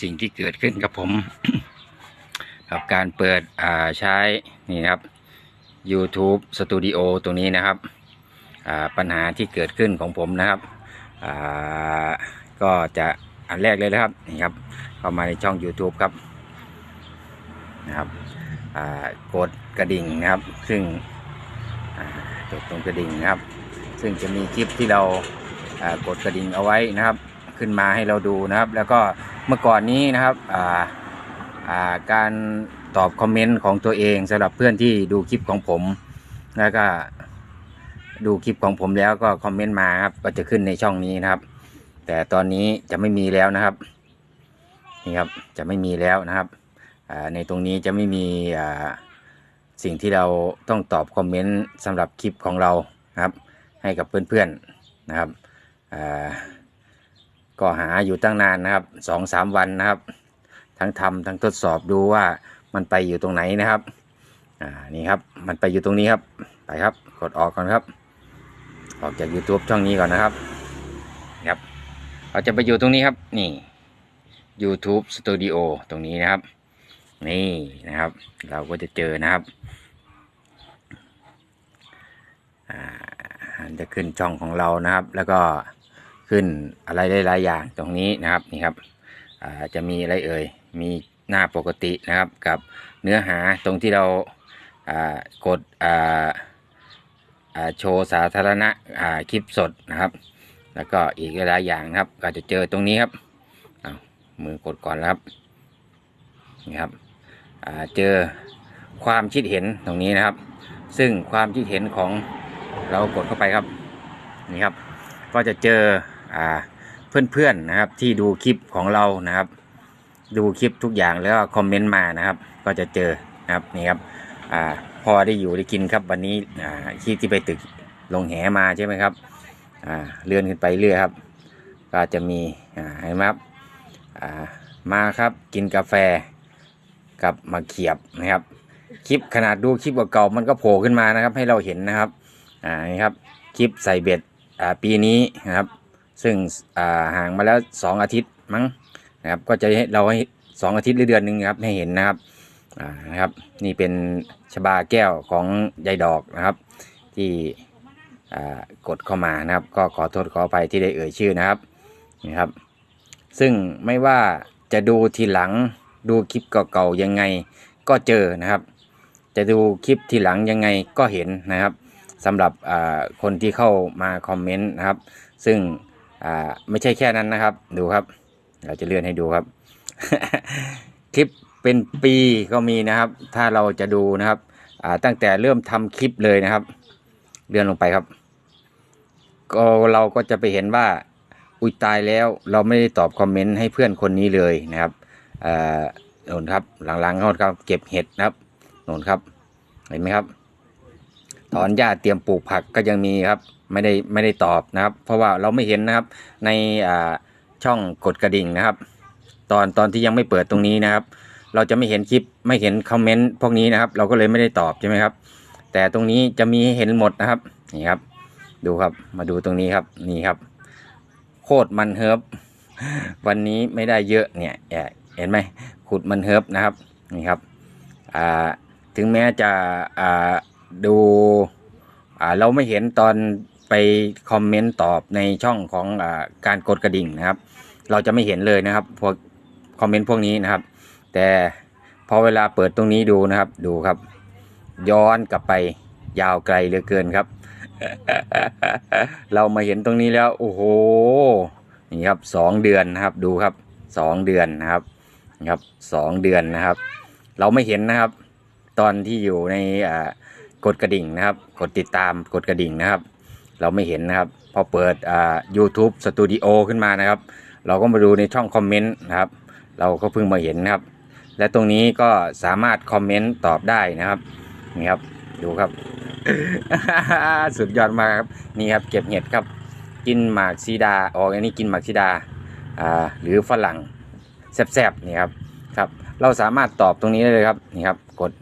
สิ่งที่เกิดขึ้นกับผม กับการเปิดใช้นี่ครับ YouTube Studio ตรงนี้นะครับปัญหาที่เกิดขึ้นของผมนะครับก็จะอันแรกเลยนะครับนี่ครับเข้ามาในช่อง YouTube ครับนะครับกดกระดิ่งนะครับ ซึ่งกดตรงกระดิ่งนะครับ ซึ่งจะมีคลิปที่เรากดกระดิ่งเอาไว้นะครับ ขึ้นมาให้เราดูนะครับ แล้วก็เมื่อก่อนนี้นะครับาาการตอบคอมเมนต์ของตัวเองสำหรับเพื่อนที่ดูคลิปของผม แล้วก็ดูคลิปของผมแล้วก็คอมเมนต์มาครับก็จะขึ้นในช่องนี้นะครับ แต่ตอนนี้จะไม่มีแล้วนะครับนี่ครับจะไม่มีแล้วนะครับในตรงนี้จะไม่มีสิ่งที่เราต้องตอบคอมเมนต์สำหรับคลิปของเรานะครับ ให้กับเพื่อนๆนะครับ ก็หาอยู่ตั้งนานนะครับสองสามวันนะครับ ทั้งทำทั้งทดสอบดูว่ามันไปอยู่ตรงไหนนะครับอ่านี่ครับมันไปอยู่ตรงนี้ครับไปครับกดออกก่อนครับ ออกจาก YouTube ช่องนี้ก่อนนะครับครับเราจะไปอยู่ตรงนี้ครับนี่ YouTube Studio ตรงนี้นะครับ นี่นะครับ เราก็จะเจอนะครับอ่ามันจะขึ้นช่องของเรานะครับ แล้วก็ ขึ้นอะไรหลายๆอย่างตรงนี้นะครับนี่ครับจะมีอะไรเอ่ยมีหน้าปกตินะครับกับเนื้อหาตรงที่เรากดโชว์สาธารณะคลิปสดนะครับ แล้วก็อีกหลายอย่างนะครับ ก็จะเจอตรงนี้ครับเอามือกดก่อนครับนี่ครับเจอความคิดเห็นตรงนี้นะครับ ซึ่งความคิดเห็นของเรากดเข้าไปครับนี่ครับ ก็จะเจอ เพื่อนๆนะครับที่ดูคลิปของเรานะครับ ดูคลิปทุกอย่างแล้วคอมเมนต์มานะครับ ก็จะเจอนะครับนี่ครับอพอได้อยู่ได้กินครับวันนี้ที่ที่ไปตึกลงแหมาใช่ไหมครับเลื่อนขึ้นไปเรื่อยครับ ก็จะมีเห็นไหมครับมาครับกินกาแฟกับมาเขียบนะครับ คลิปขนาดดูคลิปเก่าๆมันก็โผล่ขึ้นมานะครับ ให้เราเห็นนะครับอ่านี่ครับคลิปใส่เบ็ดอ่าปีนี้นะครับ ซึ่งห่างมาแล้วสองอาทิตย์มั้งนะครับก็จะให้เราให้สองอาทิตย์หรือเดือนหนึ่งครับให้เห็นนะครับนะครับ นี่เป็นชบาแก้วของยายดอกนะครับ ที่กดเข้ามานะครับ ก็ขอโทษขออภัยที่ได้เอ่ยชื่อนะครับนี่ครับ ซึ่งไม่ว่าจะดูทีหลังดูคลิปเก่าๆยังไงก็เจอนะครับ จะดูคลิปทีหลังยังไงก็เห็นนะครับสำหรับคนที่เข้ามาคอมเมนต์นะครับ ซึ่ง อ่าไม่ใช่แค่นั้นนะครับ ดูครับ เราจะเลื่อนให้ดูครับ คลิปเป็นปีก็มีนะครับ ถ้าเราจะดูนะครับ อ่าตั้งแต่เริ่มทำคลิปเลยนะครับ เลื่อนลงไปครับ ก็เราก็จะไปเห็นว่าอุยตายแล้วเราไม่ได้ตอบคอมเมนต์ให้เพื่อนคนนี้เลยนะครับอ่อโน่นครับ หลังๆเขาครับเก็บเห็ดนะครับโน่นครับ เห็นไหมครับ ถอนหญ้าเตรียมปลูกผักก็ยังมีครับ ไม่ได้ไม่ได้ตอบนะครับ เพราะว่าเราไม่เห็นนะครับในอ่าช่องกดกระดิ่งนะครับ ตอนตอนที่ยังไม่เปิดตรงนี้นะครับ เราจะไม่เห็นคลิปไม่เห็นคอมเมนต์พวกนี้นะครับ เราก็เลยไม่ได้ตอบใช่ไหมครับ แต่ตรงนี้จะมีให้เห็นหมดนะครับนี่ครับ ดูครับมาดูตรงนี้ครับนี่ครับ โคตรมันเฮิบวันนี้ไม่ได้เยอะเนี่ยแอบเห็นไหมขุดมันเฮิบนะครับนี่ครับอ่าถึงแม้จะอ่าดูอ่าเราไม่เห็นตอน ไปคอมเมนต์ตอบในช่องของอการกดกระดิ่งนะครับ เราจะไม่เห็นเลยนะครับพวกคอมเมนต์พวกนี้นะครับ แต่พอเวลาเปิดตรงนี้ดูนะครับ ดูครับ ย้อนกลับไปยาวไกลเหลือเกินครับ เรามาเห็นตรงนี้แล้ว โอ้โหนี่ครับสองเดือนนะครับดูครับสองเดือนนะครับนี่ครับสองเดือนนะครับ เราไม่เห็นนะครับ ตอนที่อยู่ในกดกระดิ่งนะครับ กดติดตามกดกระดิ่งนะครับ เราไม่เห็นนะครับ พอเปิดอ่า YouTube Studio ขึ้นมานะครับ เราก็มาดูในช่องคอมเมนต์นะครับ เราก็เพิ่งมาเห็นนะครับ และตรงนี้ก็สามารถคอมเมนต์ตอบได้นะครับนี่ครับดูครับ สุดยอดมากครับนี่ครับเก็บเห็ดครับ กินหมากซีดาออกอันนี้กินหมากซีดาอ่าหรือฝรั่งแซบๆนี่ครับครับ เราสามารถตอบตรงนี้ได้เลยครับนี่ครับ กด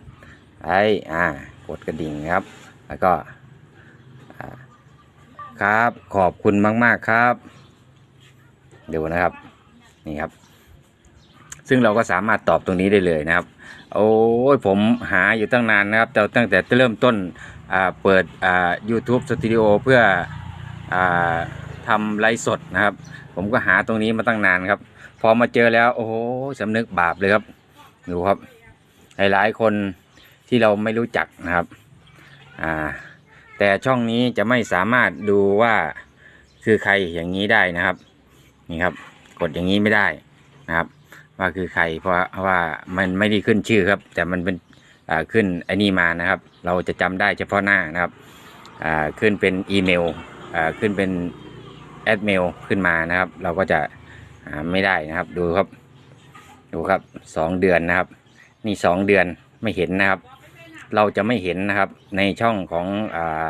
ไออ่ากดกระดิ่งครับ แล้วก็ ครับ ขอบคุณมาก ๆ ครับดูนะครับ นี่ครับ ซึ่งเราก็สามารถตอบตรงนี้ได้เลยนะครับ โอ้ยผมหาอยู่ตั้งนานนะครับแต่ตั้งแต่เริ่มต้นเปิดอ่า YouTube Studio เพื่ออทำไลฟ์สดนะครับ ผมก็หาตรงนี้มาตั้งนานครับ พอมาเจอแล้ว โอ้โหสำนึกบาปเลยครับ ดูครับ หลาย ๆ คนที่เราไม่รู้จักนะครับ อ่า แต่ช่องนี้จะไม่สามารถดูว่าคือใครอย่างนี้ได้นะครับ นี่ครับ กดอย่างนี้ไม่ได้นะครับ ว่าคือใครเพราะว่ามันไม่ได้ขึ้นชื่อครับ แต่มันเป็นขึ้นไอ้นี่มานะครับ เราจะจำได้เฉพาะหน้านะครับขึ้นเป็นอีเมลขึ้นเป็นแอดเมลขึ้นมานะครับ เราก็จะไม่ได้นะครับดูครับ ดูครับสองเดือนนะครับ นี่สองเดือนไม่เห็นนะครับ เราจะไม่เห็นนะครับในช่องของอ่า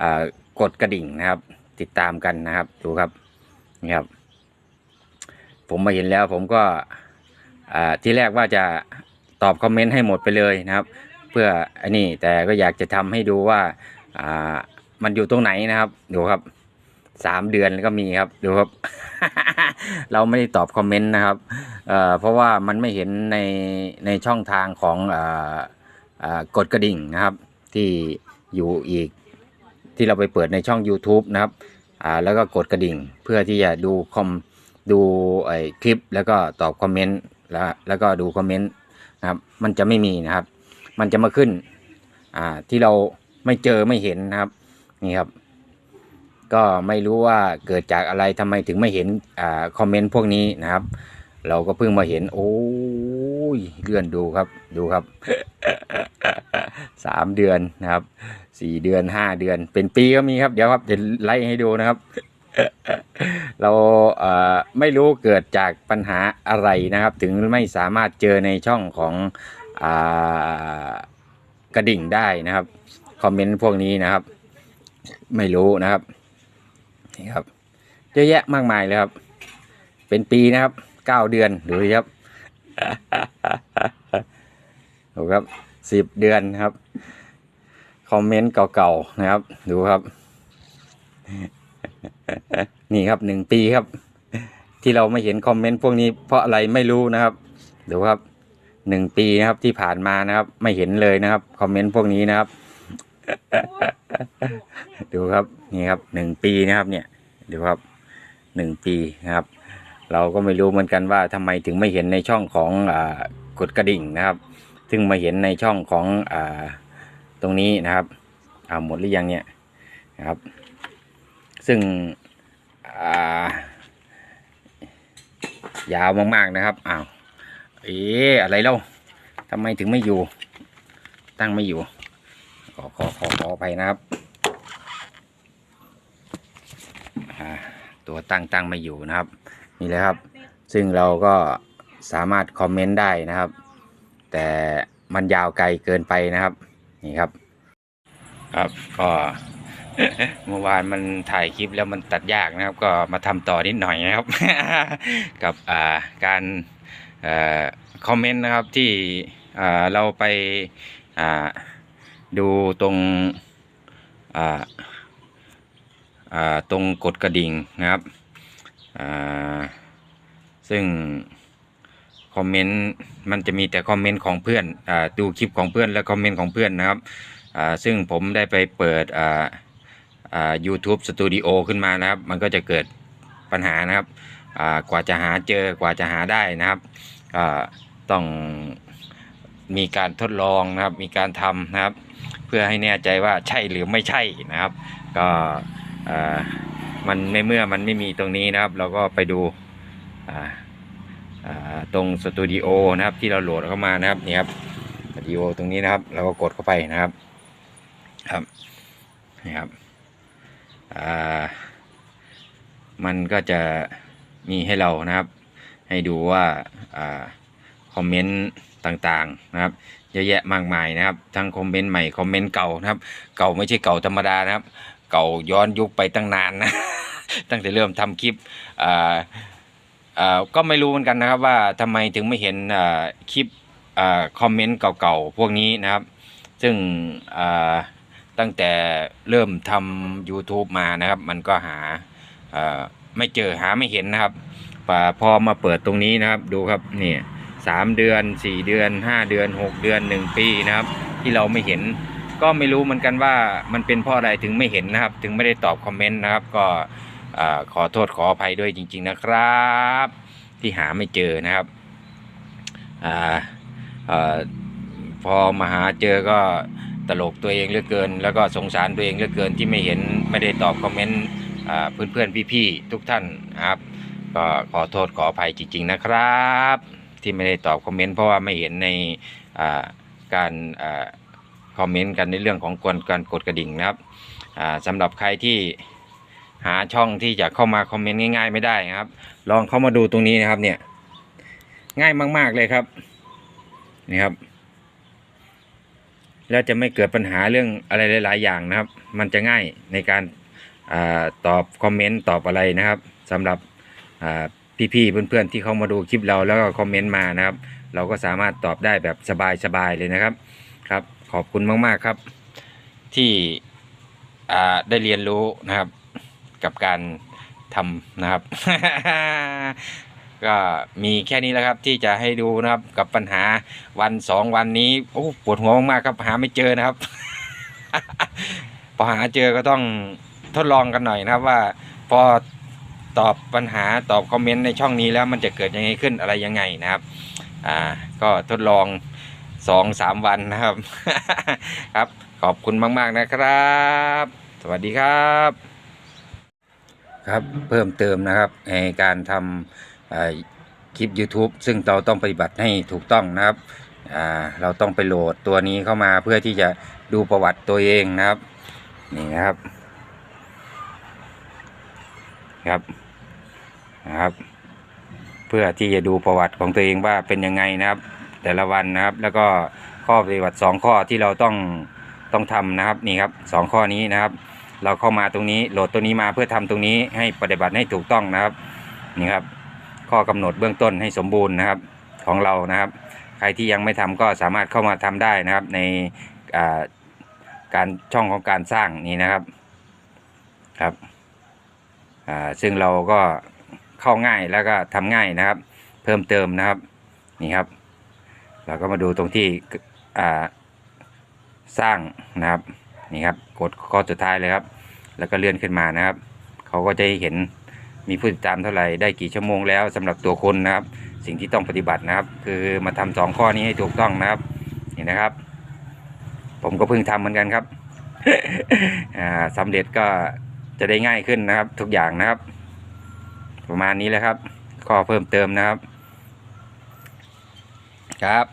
อ่ากดกระดิ่งนะครับ ติดตามกันนะครับดูครับนี่ครับ ผมมาเห็นแล้วผมก็อ่าที่แรกว่าจะตอบคอมเมนต์ให้หมดไปเลยนะครับ เพื่ออันนี้แต่ก็อยากจะทำให้ดูว่าอ่ามันอยู่ตรงไหนนะครับดูครับสามเดือนก็มีครับดูครับ เราไม่ได้ตอบคอมเมนต์นะครับเอ่อเพราะว่ามันไม่เห็นในในช่องทางของอ่าอ่า กดกระดิ่งนะครับที่อยู่อีกที่เราไปเปิดในช่อง YouTube นะครับแล้วก็กดกระดิ่งเพื่อที่จะดูคอมดูไอคลิปแล้วก็ตอบคอมเมนต์แล้วแล้วก็ดูคอมเมนต์นะครับมันจะไม่มีนะครับ มันจะมาขึ้นที่เราไม่เจอไม่เห็นนะครับนี่ครับ ก็ไม่รู้ว่าเกิดจากอะไรทำไมถึงไม่เห็นอคอมเมนต์พวกนี้นะครับ เราก็เพิ่งมาเห็นโอ้ ยเลื่อนดูครับดูครับสามเดือนนะครับสี่เดือนห้าเดือน เป็นปีก็มีครับ เดี๋ยวครับเดี๋ยวไล่ให้ดูนะครับ เราเอ่อไม่รู้เกิดจากปัญหาอะไรนะครับ ถึงไม่สามารถเจอในช่องของอากระดิ่งได้นะครับคอมเมนต์พวกนี้นะครับ ไม่รู้นะครับนี่ครับเยอะแยะมากมายเลยครับ เป็นปีนะครับเก้าเดือนดูดิครับ ดูครับสิบเดือนครับ คอมเมนต์เก่าๆนะครับ ดูครับ นี่ครับหนึ่งปีครับ ที่เราไม่เห็นคอมเมนต์พวกนี้เพราะอะไรไม่รู้นะครับ ดูครับหนึ่งปีนะครับที่ผ่านมานะครับ ไม่เห็นเลยนะครับ คอมเมนต์พวกนี้นะครับ ดูครับนี่ครับหนึ่งปีนะครับ เนี่ยดูครับหนึ่งปีนะครับ เราก็ไม่รู้เหมือนกันว่าทำไมถึงไม่เห็นในช่องของอกดกระดิ่งนะครับ ซึ่งมาเห็นในช่องของอตรงนี้นะครับอ่าหมดหรือยังเนี่ยนะครับ ซึ่งายาวมากๆนะครับอ้าวเอ๊อะไรเล่าทำไมถึงไม่อยู่ ตั้งไม่อยู่ ขอขอขอขอไปนะครับตัวตั้งตั้งไม่อยู่นะครับ นี่แหละครับ ซึ่งเราก็สามารถคอมเมนต์ได้นะครับ แต่มันยาวไกลเกินไปนะครับ นี่ครับ ครับก็เมื่อวานมันถ่ายคลิปแล้วมันตัดยากนะครับ ก็มาทำต่อนิดหน่อยนะครับ กับการอคอมเมนต์นะครับที่เราไปดูตรงตรงกดกระดิ่งนะครับ ซึ่งคอมเมนต์มันจะมีแต่คอมเมนต์ของเพื่อนอดูคลิปของเพื่อนและคอมเมนต์ของเพื่อนนะครับซึ่งผมได้ไปเปิดอ่าอ่า YouTube Studio ขึ้นมานะครับ มันก็จะเกิดปัญหานะครับกว่าจะหาเจอกว่าจะหาได้นะครับต้องมีการทดลองนะครับมีการทำนะครับ เพื่อให้แน่ใจว่าใช่หรือไม่ใช่นะครับ ก็ มันในเมื่อมันไม่มีตรงนี้นะครับ เราก็ไปดูตรงสตูดิโอนะครับที่เราโหลดเข้ามานะครับนี่ครับสตูดิโอตรงนี้นะครับ เราก็กดเข้าไปนะครับครับนี่ครับมันก็จะมีให้เรานะครับ ให้ดูว่าอ่าคอมเมนต์ต่างๆนะครับเยอะแยะมากมายนะครับ ทั้งคอมเมนต์ใหม่คอมเมนต์เก่านะครับ เก่าไม่ใช่เก่าธรรมดานะครับ เก่าย้อนยุคไปตั้งนานนะ ตั้งแต่เริ่มทำคลิปอ่าอ่าก็ไม่รู้เหมือนกันนะครับว่าทำไมถึงไม่เห็นอ่าคลิปอ่าคอมเมนต์เก่าๆพวกนี้นะครับ ซึ่งอ่าตั้งแต่เริ่มทำ YouTube มานะครับ มันก็หาอ่าไม่เจอหาไม่เห็นนะครับป่พอมาเปิดตรงนี้นะครับดูครับเนี่ยสามเดือนสี่เดือนห้าเดือนหกเดือนหนึ่งปีนะครับ ที่เราไม่เห็น ก็ไม่รู้เหมือนกันว่ามันเป็นเพราะอะไรถึงไม่เห็นนะครับ ถึงไม่ได้ตอบคอมเมนต์นะครับ ก็ อขอโทษขออภัยด้วยจริง ๆนะครับ ที่หาไม่เจอนะครับออพอมาหาเจอก็ตลกตัวเองเหลือเกิน แล้วก็สงสารตัวเองเหลือเกินที่ไม่เห็นไม่ได้ตอบคอมเมนต์อ่าเพื่อนๆพี่ๆทุกท่านนะครับ ก็ขอโทษขออภัยจริง ๆนะครับ ที่ไม่ได้ตอบคอมเมนต์เพราะว่าไม่เห็นในการอคอมเมนต์กันในเรื่องของกวนการกดกระดิ่งนะครับสำหรับใครที่ หาช่องที่จะเข้ามาคอมเมนต์ง่าย ๆ ไม่ได้นะครับ ลองเข้ามาดูตรงนี้นะครับ เนี่ย ง่ายมาก ๆเลยครับนี่ครับ แล้วจะไม่เกิดปัญหาเรื่องอะไรหลาย ๆ อย่างนะครับ มันจะง่ายในการอาตอบคอมเมนต์ตอบอะไรนะครับสำหรับพี่ๆเพื่อนๆที่เข้ามาดูคลิปเราแล้วก็คอมเมนต์มานะครับ เราก็สามารถตอบได้แบบสบายๆเลยนะครับครับ ขอบคุณมากๆครับ ที่ได้เรียนรู้นะครับ กับการทำนะครับ ก็มีแค่นี้แล้วครับที่จะให้ดูนะครับกับปัญหาวันสองวันนี้โอ้ปวดหัวมากๆครับหาไม่เจอนะครับ พอหาเจอก็ต้องทดลองกันหน่อยนะครับว่าพอตอบปัญหาตอบคอมเมนต์ในช่องนี้แล้วมันจะเกิดยังไงขึ้นอะไรยังไงนะครับ อ่า ก็ทดลองสองสามวันนะครับ ครับ ขอบคุณมาก ๆ นะครับ สวัสดีครับ ครับเพิ่มเติมนะครับในการทำอ่าคลิป YouTube ซึ่งเราต้องปฏิบัติให้ถูกต้องนะครับอ่าเราต้องไปโหลดตัวนี้เข้ามาเพื่อที่จะดูประวัติตัวเองนะครับนี่นะครับครับนะครับ เพื่อที่จะดูประวัติของตัวเองว่าเป็นยังไงนะครับ แต่ละวันนะครับ แล้วก็ข้อปฏิบัติสองข้อที่เราต้องต้องทำนะครับนี่ครับสองข้อนี้นะครับ เราเข้ามาตรงนี้โหลดตัวนี้มาเพื่อทำตรงนี้ให้ปฏิบัติให้ถูกต้องนะครับนี่ครับ ข้อกำหนดเบื้องต้นให้สมบูรณ์นะครับของเรานะครับ ใครที่ยังไม่ทำก็สามารถเข้ามาทำได้นะครับ ในการช่องของการสร้างนี้นะครับครับซึ่งเราก็เข้าง่ายแล้วก็ทำง่ายนะครับ เพิ่มเติมนะครับนี่ครับ เราก็มาดูตรงที่สร้างนะครับนี่ครับกดข้อสุดท้ายเลยครับ แล้วก็เลื่อนขึ้นมานะครับ เขาก็จะเห็นมีผู้ติดตามเท่าไหร่ได้กี่ชั่วโมงแล้วสำหรับตัวคนนะครับ สิ่งที่ต้องปฏิบัตินะครับ คือมาทำสองข้อนี้ให้ถูกต้องนะครับนี่นะครับ ผมก็เพิ่งทำเหมือนกันครับอ่าสำเร็จก็จะได้ง่ายขึ้นนะครับ ทุกอย่างนะครับ ประมาณนี้แหละครับ ข้อเพิ่มเติมนะครับ ครับ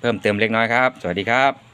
เพิ่มเติมเล็กน้อยครับ สวัสดีครับ